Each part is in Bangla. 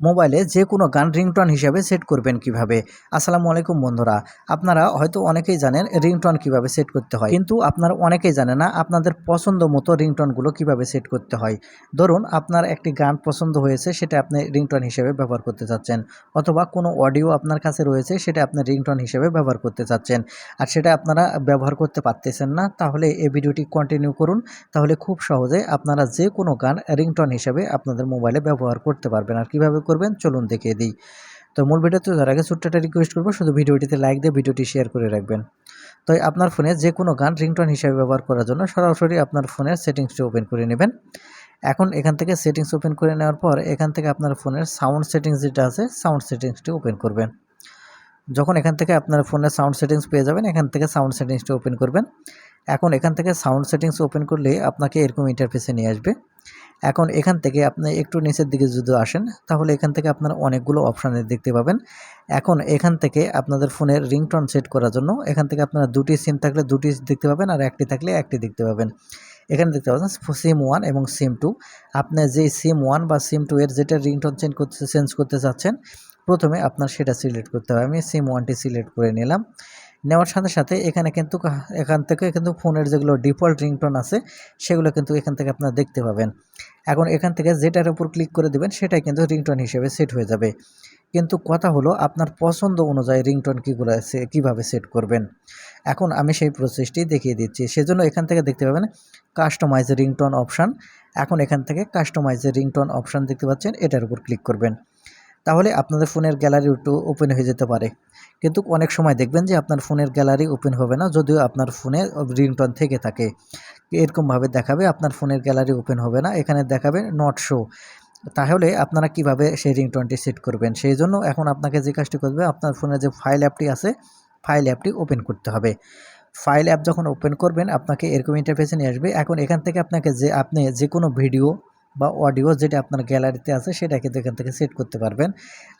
মোবাইলে যে কোনো গান রিংটোন হিসাবে সেট করবেন কীভাবে? আসসালামু আলাইকুম বন্ধুরা, আপনারা হয়তো অনেকেই জানেন রিংটোন কীভাবে সেট করতে হয়। কিন্তু আপনারা অনেকেই জানে না আপনাদের পছন্দ মতো রিংটোনগুলো কীভাবে সেট করতে হয়। ধরুন, আপনার একটি গান পছন্দ হয়েছে, সেটা আপনি রিংটোন হিসেবে ব্যবহার করতে চাচ্ছেন। অথবা কোনো অডিও আপনার কাছে রয়েছে, সেটা আপনি রিংটোন হিসেবে ব্যবহার করতে চাচ্ছেন। আর সেটা আপনারা ব্যবহার করতে পারতেছেন না, তাহলে এই ভিডিওটি কন্টিনিউ করুন। তাহলে খুব সহজে আপনারা যে কোনো গান রিংটোন হিসেবে আপনাদের মোবাইলে ব্যবহার করতে পারবেন। আর কীভাবে করবেন, চলুন দেখিয়ে দিই। তো মূল ভিডিওতে যার আগে ছোট্ট একটা রিকোয়েস্ট করব, শুধু ভিডিওটিতে লাইক দিয়ে ভিডিওটি শেয়ার করে রাখবেন। তো আপনার ফোনে যে কোনো গান রিংটন হিসাবে ব্যবহার করার জন্য সরাসরি আপনার ফোনের সেটিংসটি ওপেন করে নেবেন। এখন এখান থেকে সেটিংস ওপেন করে নেওয়ার পর এখান থেকে আপনার ফোনের সাউন্ড সেটিংস যেটা আছে সাউন্ড সেটিংসটি ওপেন করবেন। যখন এখান থেকে আপনার ফোনের সাউন্ড সেটিংস পেয়ে যাবেন, এখান থেকে সাউন্ড সেটিংসটি ওপেন করবেন। এখন এখান থেকে সাউন্ড সেটিংস ওপেন করলে আপনাকে এরকম ইন্টারফেসে নিয়ে আসবে। এখন এখান থেকে আপনি একটু নিচের দিকে যদি আসেন, তাহলে এখান থেকে আপনার অনেকগুলো অপশান দেখতে পাবেন। এখন এখান থেকে আপনাদের ফোনের রিংটোন সেট করার জন্য এখান থেকে আপনারা দুটি সিম থাকলে দুটি দেখতে পাবেন আর একটি থাকলে একটি দেখতে পাবেন। এখানে দেখতে পাচ্ছেন সিম ওয়ান এবং সিম টু আপনি যে সিম ওয়ান বা সিম টু এর যেটা রিংটোন চেঞ্জ করতে চেঞ্জ করতে চাচ্ছেন প্রথমে আপনার সেটা সিলেক্ট করতে হবে। আমি সিম ওয়ানটি সিলেক্ট করে নিলাম। নেওয়ার সাথে সাথে এখানে কিন্তু এখান থেকে কিন্তু ফোনের যেগুলো ডিফল্ট রিংটোন আছে, সেগুলো কিন্তু এখান থেকে আপনারা দেখতে পাবেন। এখন এখান থেকে যেটার উপর ক্লিক করে দেবেন, সেটাই কিন্তু রিংটোন হিসেবে সেট হয়ে যাবে। কিন্তু কথা হলো, আপনার পছন্দ অনুযায়ী রিংটোন কীগুলো কীভাবে সেট করবেন? এখন আমি সেই প্রসেসটি দেখিয়ে দিচ্ছি। সেজন্য এখান থেকে দেখতে পাবেন কাস্টমাইজ রিংটোন অপশান এখন এখান থেকে কাস্টমাইজ রিংটোন অপশান দেখতে পাচ্ছেন, এটার উপর ক্লিক করবেন। তাহলে আপনাদের ফোনের গ্যালারি একটু ওপেন হয়ে যেতে পারে। কিন্তু অনেক সময় দেখবেন যে আপনার ফোনের গ্যালারি ওপেন হবে না, যদিও আপনার ফোনে রিংটন থেকে থাকে। এরকমভাবে দেখাবে আপনার ফোনের গ্যালারি ওপেন হবে না, এখানে দেখাবে নট শো তাহলে আপনারা কীভাবে সেই রিংটনটি সেট করবেন? সেই জন্য এখন আপনাকে যে কাজটি করবে, আপনার ফোনে যে ফাইল অ্যাপটি আছে ফাইল অ্যাপটি ওপেন করতে হবে। ফাইল অ্যাপ যখন ওপেন করবেন, আপনাকে এরকম ইন্টারফেসে নিয়ে আসবে। এখন এখান থেকে আপনাকে যে, আপনি যে কোনো ভিডিও বা অডিও যেটা আপনার গ্যালারিতে আছে সেটা কিন্তু এখান থেকে সেট করতে পারবেন।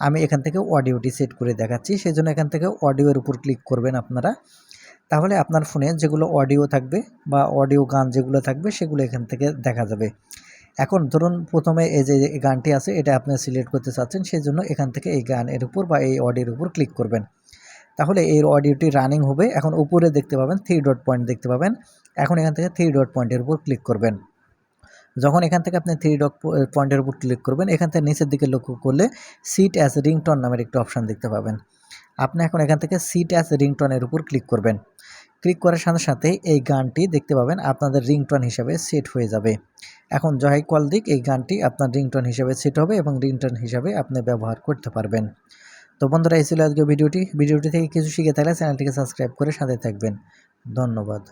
আমি এখান থেকে অডিওটি সেট করে দেখাচ্ছি সেই জন্য এখান থেকে অডিওর উপর ক্লিক করবেন আপনারা। তাহলে আপনার ফোনে যেগুলো অডিও থাকবে বা অডিও গান যেগুলো থাকবে, সেগুলো এখান থেকে দেখা যাবে। এখন ধরুন প্রথমে এই যে গানটি আছে, এটা আপনি সিলেক্ট করতে চাচ্ছেন সেই জন্য এখান থেকে এই গানের উপর বা এই অডিওর উপর ক্লিক করবেন। তাহলে এই অডিওটি রানিং হবে। এখন উপরে দেখতে পাবেন থ্রি ডট পয়েন্ট দেখতে পাবেন। এখন এখান থেকে থ্রি ডট পয়েন্টের উপর ক্লিক করবেন। যখন এখান থেকে আপনি থ্রি ডট পয়েন্টের উপর ক্লিক করবেন, এখান থেকে নিচের দিকে লক্ষ্য করলে সিট অ্যাজ রিংটন নামের একটি অপশান দেখতে পাবেন। আপনি এখন এখান থেকে সিট অ্যাজ রিংটনের উপর ক্লিক করবেন। ক্লিক করার সাথে সাথে এই গানটি দেখতে পাবেন, আপনাদের রিংটন হিসাবে সেট হয়ে যাবে। এখন জহাই কল দিক, এই গানটি আপনার রিংটন হিসাবে সেট হবে এবং রিংটন হিসাবে আপনি ব্যবহার করতে পারবেন। তো বন্ধুরা, এই ছিল আজকে ভিডিওটি। ভিডিওটি থেকে কিছু শিখে থাকলে চ্যানেলটিকে সাবস্ক্রাইব করে সাথে থাকবেন। ধন্যবাদ।